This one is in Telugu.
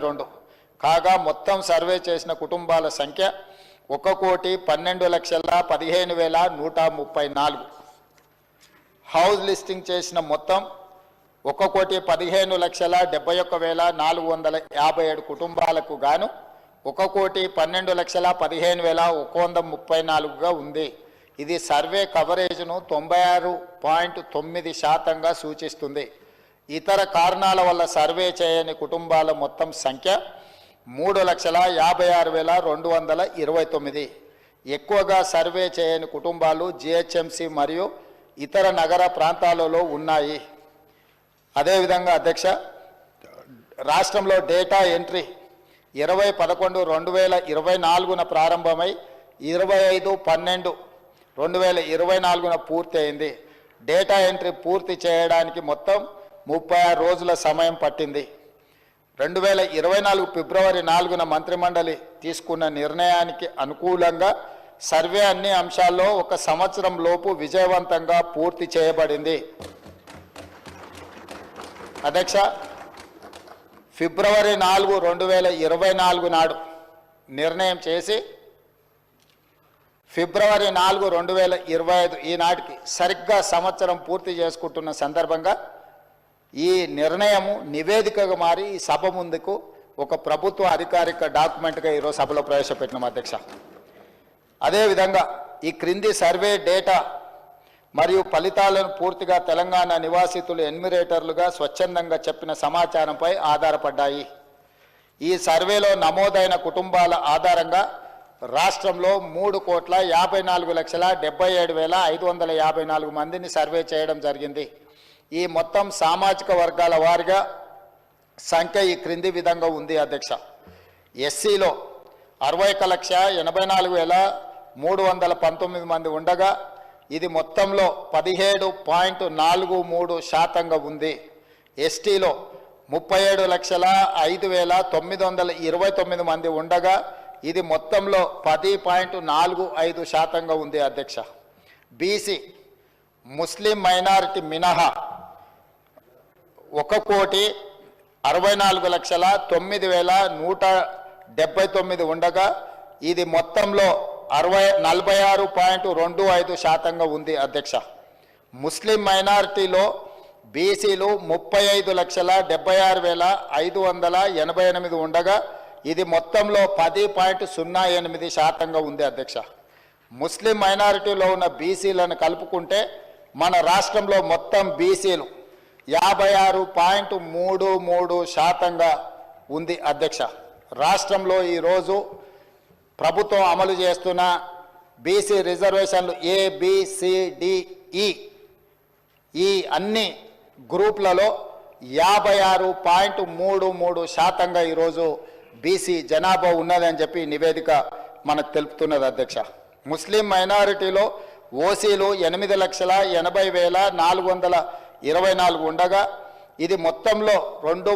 రెండు. కాగా మొత్తం సర్వే చేసిన కుటుంబాల సంఖ్య ఒక కోటి పన్నెండు లక్షల పదిహేను వేల నూట ముప్పై నాలుగు. హౌస్ లిస్టింగ్ చేసిన మొత్తం ఒక కోటి పదిహేను లక్షల డెబ్బై ఒక్క వేల నాలుగు వందల యాభై ఏడు కుటుంబాలకు గాను ఒక కోటి పన్నెండు లక్షల పదిహేను వేల ఒక వంద ముప్పై నాలుగుగా ఉంది. ఇది సర్వే కవరేజ్ను తొంభై ఆరు పాయింట్ తొమ్మిది శాతంగా సూచిస్తుంది. ఇతర కారణాల వల్ల సర్వే చేయని కుటుంబాల మొత్తం సంఖ్య మూడు లక్షల యాభై ఆరు వేల రెండు వందల ఇరవై తొమ్మిది. ఎక్కువగా సర్వే చేయని కుటుంబాలు జిహెచ్ఎంసి మరియు ఇతర నగర ప్రాంతాలలో ఉన్నాయి. అదేవిధంగా అధ్యక్ష రాష్ట్రంలో డేటా ఎంట్రీ ఇరవై పదకొండు రెండు వేల ఇరవై నాలుగున ప్రారంభమై ఇరవై ఐదు పన్నెండు రెండు వేల ఇరవై నాలుగున పూర్తి అయింది డేటా ఎంట్రీ పూర్తి చేయడానికి మొత్తం ముప్పై ఆరు రోజుల సమయం పట్టింది. రెండు వేల ఇరవై నాలుగు ఫిబ్రవరి నాలుగున మంత్రిమండలి తీసుకున్న నిర్ణయానికి అనుకూలంగా సర్వే అన్ని అంశాల్లో ఒక సంవత్సరం లోపు విజయవంతంగా పూర్తి చేయబడింది. అధ్యక్ష ఫిబ్రవరి నాలుగు రెండు వేల ఇరవై నాలుగు నాడు నిర్ణయం చేసి ఫిబ్రవరి నాలుగు రెండు వేల ఇరవై ఐదు ఈనాటికి సరిగ్గా సంవత్సరం పూర్తి చేసుకుంటున్న సందర్భంగా ఈ నిర్ణయము నివేదికగా మారి ఈ సభ ముందుకు ఒక ప్రభుత్వ అధికారిక డాక్యుమెంట్గా ఈరోజు సభలో ప్రవేశపెట్టినాం అధ్యక్ష. అదేవిధంగా ఈ క్రింది సర్వే డేటా మరియు ఫలితాలను పూర్తిగా తెలంగాణ నివాసితులు ఎన్మిరేటర్లుగా స్వచ్ఛందంగా చెప్పిన సమాచారంపై ఆధారపడ్డాయి. ఈ సర్వేలో నమోదైన కుటుంబాల ఆధారంగా రాష్ట్రంలో మూడు కోట్ల యాభై నాలుగు లక్షల డెబ్బై ఏడు వేల ఐదు వందల యాభై నాలుగు మందిని సర్వే చేయడం జరిగింది. ఈ మొత్తం సామాజిక వర్గాల వారిగా సంఖ్య ఈ క్రింది విధంగా ఉంది అధ్యక్ష. ఎస్సీలో అరవై ఒక లక్ష ఎనభై నాలుగు వేల మూడు వందల పంతొమ్మిది మంది ఉండగా ఇది మొత్తంలో పదిహేడు పాయింట్ నాలుగు మూడు శాతంగా ఉంది. ఎస్టీలో ముప్పై ఏడు లక్షల ఐదు వేల తొమ్మిది వందల ఇరవై తొమ్మిది మంది ఉండగా ఇది మొత్తంలో పది పాయింట్ నాలుగు ఐదు శాతంగా ఉంది అధ్యక్ష. బీసీ ముస్లిం మైనారిటీ మినహా ఒక కోటి అరవై నాలుగు లక్షల తొమ్మిది వేల నూట డెబ్బై తొమ్మిది ఉండగా ఇది మొత్తంలో అరవై నలభై ఆరు పాయింట్ రెండు ఐదు శాతంగా ఉంది అధ్యక్ష. ముస్లిం మైనారిటీలో బీసీలు ముప్పై ఐదు లక్షల డెబ్బై ఆరు వేల ఐదు వందల ఎనభై ఎనిమిది ఉండగా ఇది మొత్తంలో పది పాయింట్ సున్నా ఎనిమిది శాతంగా ఉంది అధ్యక్ష. ముస్లిం మైనారిటీలో ఉన్న బీసీలను కలుపుకుంటే మన రాష్ట్రంలో మొత్తం బీసీలు యాభై ఆరు పాయింట్ మూడు మూడు శాతంగా ఉంది అధ్యక్ష. రాష్ట్రంలో ఈరోజు ప్రభుత్వం అమలు చేస్తున్న బీసీ రిజర్వేషన్లు ఏ ఈ ఈ అన్ని గ్రూప్లలో యాభై ఆరు పాయింట్ మూడు మూడు శాతంగా ఈరోజు బీసీ జనాభా ఉన్నదని చెప్పి నివేదిక మనకు తెలుపుతున్నది అధ్యక్ష. ముస్లిం మైనారిటీలో ఓసీలు ఎనిమిది లక్షల ఎనభై వేల నాలుగు వందల ఇరవై నాలుగు ఉండగా ఇది మొత్తంలో రెండు